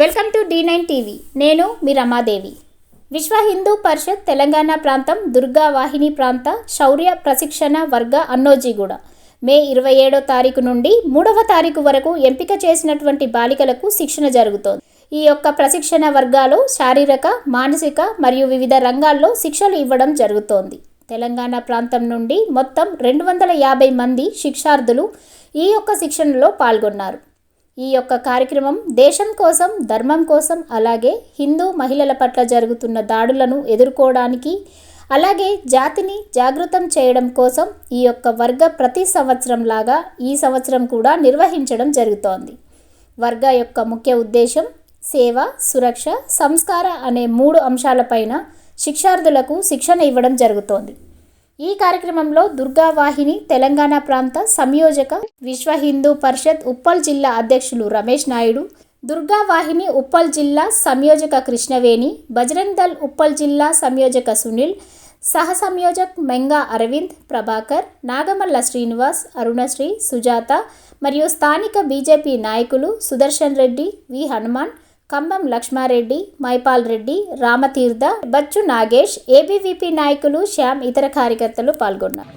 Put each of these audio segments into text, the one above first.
Welcome to the nine TV. నేను మీ రమాదేవి. విశ్వ హిందూ పరిషత్ తెలంగాణ ప్రాంతం దుర్గా వాహిని ప్రాంత శౌర్య ప్రశిక్షణ వర్గ అన్నోజీగూడ. మే ఇరవై ఏడో తారీఖు నుండి మూడవ తారీఖు వరకు ఎంపిక చేసినటువంటి బాలికలకు శిక్షణ జరుగుతోంది. ఈ యొక్క ప్రశిక్షణ వర్గాలు శారీరక మానసిక మరియు వివిధ రంగాల్లో శిక్షలు ఇవ్వడం జరుగుతోంది. తెలంగాణ ప్రాంతం నుండి మొత్తం రెండు వందల యాభై మంది శిక్షార్థులు ఈ యొక్క శిక్షణలో పాల్గొన్నారు. ఈ యొక్క కార్యక్రమం దేశం కోసం ధర్మం కోసం అలాగే హిందూ మహిళల పట్ల జరుగుతున్న దాడులను ఎదుర్కోవడానికి అలాగే జాతిని జాగృతం చేయడం కోసం ఈ యొక్క వర్గ ప్రతి సంవత్సరం లాగా ఈ సంవత్సరం కూడా నిర్వహించడం జరుగుతోంది. వర్గ యొక్క ముఖ్య ఉద్దేశం సేవ సురక్ష సంస్కార అనే మూడు అంశాలపైన శిక్షార్థులకు శిక్షణ ఇవ్వడం జరుగుతోంది. ఈ కార్యక్రమంలో దుర్గావాహిని తెలంగాణ ప్రాంత సంయోజక విశ్వ హిందూ పరిషత్ ఉప్పల్ జిల్లా అధ్యక్షులు రమేష్ నాయుడు దుర్గావాహిని ఉప్పల్ జిల్లా సంయోజక కృష్ణవేణి బజరంగ్ దల్ ఉప్పల్ జిల్లా సంయోజక సునీల్ సహ సంయోజక్ మెంగా అరవింద్ ప్రభాకర్ నాగమల్ల శ్రీనివాస్ అరుణశ్రీ సుజాత మరియు స్థానిక బీజేపీ నాయకులు సుదర్శన్ రెడ్డి వి హనుమాన్ ఖమ్మం లక్ష్మారెడ్డి మైపాల్ రెడ్డి రామతీర్థ బచ్చు నాగేష్ ఏబీవీపీ నాయకులు శ్యామ్ ఇతర కార్యకర్తలు పాల్గొన్నారు.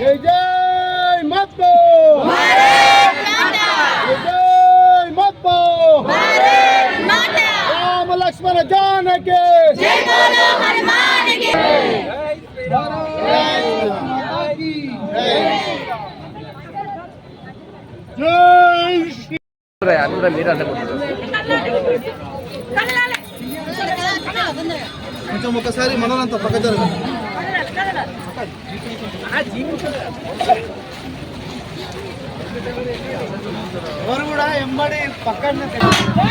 జై జై మాతా కూడా మీరు అనుకుంటున్నారు కొంచెం ఒకసారి మనలంతా పక్క జరగదు ఎవరు కూడా ఎంబడి పక్కన జరగమ్మా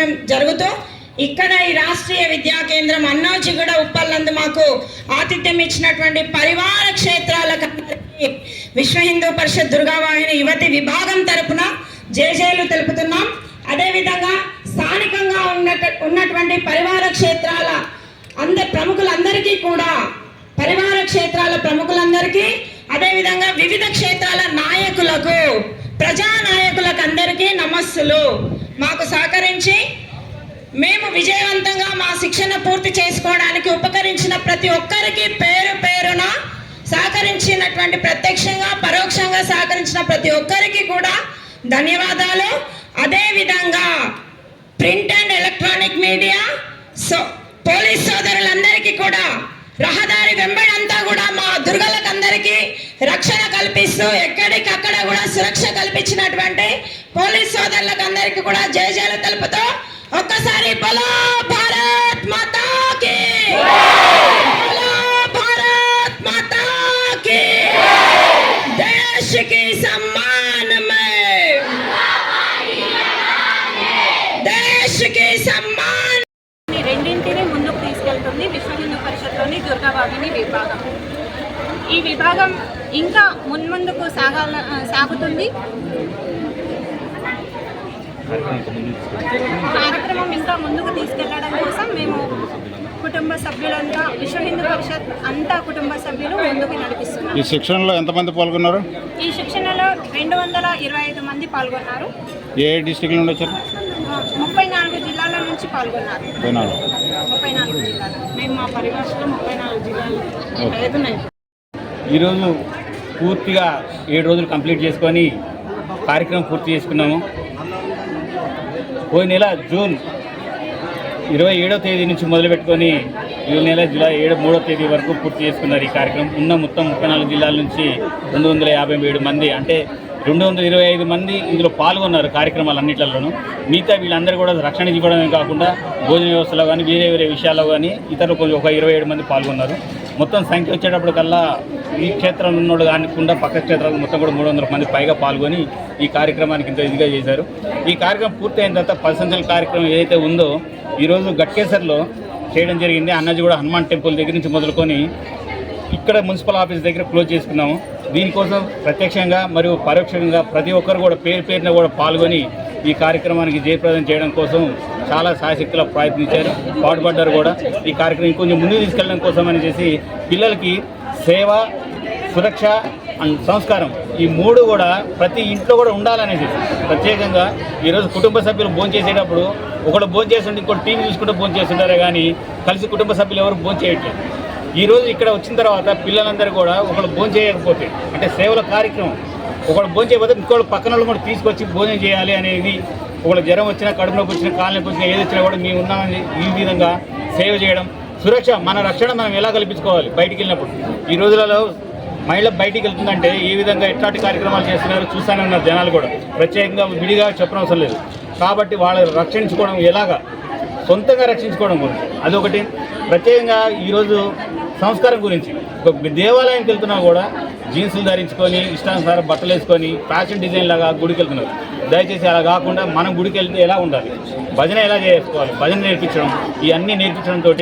భాగస్వామ్యం జరుగుతూ ఇక్కడ ఈ రాష్ట్రీయ విద్యా కేంద్రం అన్నోజిగూడ ఉప్పల్లందు మాకు ఆతిథ్యం ఇచ్చినటువంటి పరివార క్షేత్రాలకు విశ్వ హిందూ పరిషత్ దుర్గావాహిని యువతి విభాగం తరపున జేజేలు తెలుపుతున్నాం. అదేవిధంగా స్థానికంగా ఉన్న ఉన్నటువంటి పరివార క్షేత్రాల అంద ప్రముఖులందరికీ కూడా పరివార క్షేత్రాల ప్రముఖులందరికీ అదేవిధంగా వివిధ క్షేత్రాల నాయకులకు ప్రజా నాయకులకు అందరికీ నమస్సులు. మాకు సహకరించి మేము విజయవంతంగా మా శిక్షణ పూర్తి చేసుకోవడానికి ఉపకరించిన ప్రతి ఒక్కరికి పేరు పేరున సహకరించినటువంటి ప్రత్యక్షంగా పరోక్షంగా సహకరించిన ప్రతి ఒక్కరికి కూడా ధన్యవాదాలు. అదేవిధంగా print and electronic media so police సోదరులందరికీ కూడా రహదారి వెంబడంతా కూడా మా దుర్గలకందరికీ రక్షణ కల్పిస్తూ ఎక్కడికక్కడ కూడా సురక్ష కల్పించినటువంటి పోలీస్ సోదరులకు అందరికీ కూడా జయజయలు తెలుపుతూ ఒక్కసారి బలో భారత్ మాతాకి! ముందుకు తీసుకెళ్తుంది పరిషత్లోని విభాగం. ఈ విభాగం ఇంకా మున్ముందుకు సాగాల సాగుతుంది. కార్యక్రమం ఇంకా ముందుకు తీసుకెళ్ళడం కోసం మేము కుటుంబ సభ్యులంతా విశ్వ హిందూ పరిషత్ అంతా కుటుంబ సభ్యులు ముందుకు నడిపిస్తున్నాం. ఈ శిక్షణలో ఎంతమంది పాల్గొన్నారు? ఈ శిక్షణలో రెండు వందల ఇరవై ఐదు మంది పాల్గొన్నారు. ఏ డిస్టిక్ నుండి వచ్చారు ముప్పై నాలుగు జిల్లాల నుంచి పాల్గొన్నారు. ముప్పై నాలుగు. జిల్లాలు. మేము మా పరిభాషలో ముప్పై నాలుగు జిల్లాలు ఈరోజు పూర్తిగా ఏడు రోజులు కంప్లీట్ చేసుకొని కార్యక్రమం పూర్తి చేసుకున్నాము. పోయిన నెల జూన్ ఇరవై ఏడో తేదీ నుంచి మొదలుపెట్టుకొని ఈ నెల జూలై ఏడు మూడో తేదీ వరకు పూర్తి చేసుకున్నారు ఈ కార్యక్రమం. ఉన్న మొత్తం ముప్పై నాలుగు జిల్లాల నుంచి రెండు వందల యాభై ఏడు మంది అంటే రెండు వందల ఇరవై ఐదు మంది ఇందులో పాల్గొన్నారు కార్యక్రమాలన్నింటిలోనూ. మిగతా వీళ్ళందరూ కూడా రక్షణ ఇవ్వడమే కాకుండా భోజన వ్యవస్థలో కానీ వేరే వేరే విషయాల్లో కానీ ఇతరులు కొంచెం ఒక ఇరవై ఏడు మంది పాల్గొన్నారు. మొత్తం సంఖ్య వచ్చేటప్పటికల్లా ఈ క్షేత్రంలో ఉన్నోడు కానికుండా పక్క క్షేత్రాలు మొత్తం కూడా మూడు వందల మంది పైగా పాల్గొని ఈ కార్యక్రమానికి ఇంత ఇదిగా చేశారు. ఈ కార్యక్రమం పూర్తయిన తర్వాత పది కార్యక్రమం ఏదైతే ఉందో ఈరోజు గట్కేసర్లో చేయడం జరిగింది. అన్నజీ కూడా హనుమాన్ టెంపుల్ దగ్గర నుంచి మొదలుకొని ఇక్కడ మున్సిపల్ ఆఫీస్ దగ్గర క్లోజ్ చేసుకున్నాము. దీనికోసం ప్రత్యక్షంగా మరియు పరోక్షంగా ప్రతి ఒక్కరు కూడా పేరు పేరున కూడా పాల్గొని ఈ కార్యక్రమానికి జయప్రదం చేయడం కోసం చాలా సాయశక్తిలో ప్రయత్నించారు. పాటుపడ్డారు కూడా. ఈ కార్యక్రమం కొంచెం ముందుకు తీసుకెళ్ళడం కోసం అని చేసి పిల్లలకి సేవ సురక్ష అండ్ సంస్కారం ఈ మూడు కూడా ప్రతి ఇంట్లో కూడా ఉండాలనేసి ప్రత్యేకంగా ఈరోజు కుటుంబ సభ్యులు భోజనం చేసేటప్పుడు ఒకడు భోజనం చేస్తుంటే ఇంకోటి టీవీ చూసుకుంటే భోజనం చేస్తుంటారే కానీ కలిసి కుటుంబ సభ్యులు ఎవరు భోజనం చేయట్లేదు. ఇక్కడ వచ్చిన తర్వాత పిల్లలందరూ కూడా ఒకళ్ళు భోజనం చేయకపోతే అంటే సేవల కార్యక్రమం ఒకడు భోజనం చేయకపోతే ఇంకోళ్ళు పక్కన వాళ్ళు కూడా తీసుకొచ్చి భోజనం చేయాలి అనేది ఒకళ్ళు జ్వరం వచ్చినా కడుపులోకి వచ్చినా కాళ్ళకి వచ్చినా ఏది వచ్చినా కూడా మేము ఉన్నామని ఈ విధంగా సేవ చేయడం. సురక్ష మన రక్షణ మనం ఎలా కల్పించుకోవాలి బయటికి వెళ్ళినప్పుడు? ఈ రోజులలో మహిళ బయటికి వెళ్తుందంటే ఏ విధంగా ఎట్లాంటి కార్యక్రమాలు చేస్తున్నారు చూస్తానే ఉన్నారు జనాలు కూడా. ప్రత్యేకంగా విడిగా చెప్పనవసరం లేదు. కాబట్టి వాళ్ళు రక్షించుకోవడం ఎలాగా? సొంతంగా రక్షించుకోవడం గురించి అదొకటి. ప్రత్యేకంగా ఈరోజు సంస్కారం గురించి. ఒక దేవాలయానికి వెళ్తున్నా కూడా జీన్సులు ధరించుకొని ఇష్టానుసారం బట్టలు వేసుకొని ఫ్యాషన్ డిజైన్ లాగా గుడికి వెళ్తున్నారు. దయచేసి అలా కాకుండా మనం గుడికి వెళ్తే ఎలా ఉండాలి? భజన ఎలా చేసుకోవాలి? భజన నేర్పించడం ఇవన్నీ నేర్పించడంతో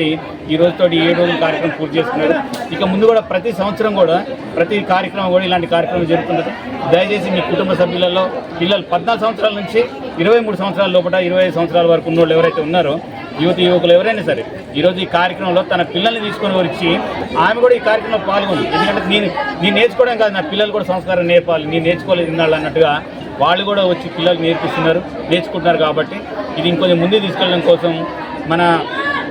ఈ రోజుతో ఏడు రోజుల కార్యక్రమం పూర్తి చేసుకున్నారు. ఇక ముందు కూడా ప్రతి సంవత్సరం కూడా ప్రతి కార్యక్రమం కూడా ఇలాంటి కార్యక్రమం జరుగుతుంటుంది దయచేసి మీ కుటుంబ సభ్యులలో పిల్లలు పద్నాలుగు సంవత్సరాల నుంచి ఇరవై మూడు సంవత్సరాల లోపల ఇరవై ఐదు సంవత్సరాల వరకు ఉన్నోళ్ళు ఎవరైతే ఉన్నారో యువతి యువకులు ఎవరైనా సరే ఈరోజు ఈ కార్యక్రమంలో తన పిల్లల్ని తీసుకొని వచ్చి ఆమె కూడా ఈ కార్యక్రమంలో పాల్గొంది. ఎందుకంటే నేను నేను నేర్చుకోవడం కాదు నా పిల్లలు కూడా సంస్కారం నేర్పాలి నేను నేర్చుకోలేదు ఇన్నాళ్ళు అన్నట్టుగా వాళ్ళు కూడా వచ్చి పిల్లలు నేర్పిస్తున్నారు నేర్చుకుంటున్నారు కాబట్టి ఇది ఇంకొంచెం ముందుకు తీసుకెళ్ళడం కోసం మన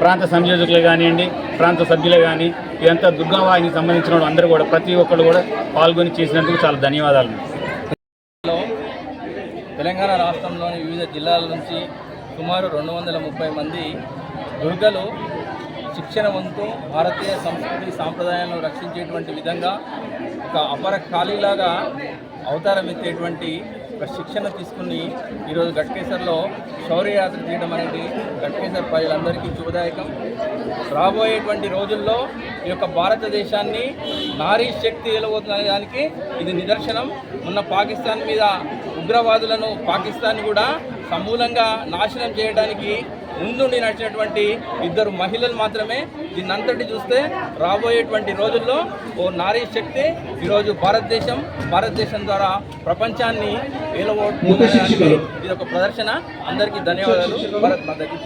ప్రాంత సంయోజకులు కానివ్వండి ప్రాంత సభ్యులు కానీ ఇదంతా దుర్గావాహినికి సంబంధించిన వాళ్ళు అందరూ కూడా ప్రతి ఒక్కరు కూడా పాల్గొని చేసినందుకు చాలా ధన్యవాదాలు. తెలంగాణ రాష్ట్రంలోని వివిధ జిల్లాల నుంచి సుమారు రెండు వందల ముప్పై మంది దుర్గలు శిక్షణ వంతు భారతీయ సంస్కృతి సాంప్రదాయాలను రక్షించేటువంటి విధంగా ఒక అపర ఖాళీలాగా అవతారం ఎత్తేటువంటి ఒక శిక్షణ తీసుకుని ఈరోజు గట్కేసర్లో శౌర్యయాత్ర చేయడం అనేది గట్కేసర్ ప్రజలందరికీ శుభదాయకం. రాబోయేటువంటి రోజుల్లో ఈ యొక్క భారతదేశాన్ని నారీ శక్తి ఎలబోతున్న దానికి ఇది నిదర్శనం. ఉన్న పాకిస్తాన్ మీద ఉగ్రవాదులను పాకిస్తాన్ కూడా సమూలంగా నాశనం చేయడానికి ముందుండి నడిచినటువంటి ఇద్దరు మహిళలు మాత్రమే దీన్నంతటి చూస్తే రాబోయేటువంటి రోజుల్లో ఓ నారీ శక్తి ఈరోజు భారతదేశం భారతదేశం ద్వారా ప్రపంచాన్ని ఏలవో ఇది ఒక ప్రదర్శన. అందరికీ ధన్యవాదాలు. భారత్ మాతకి.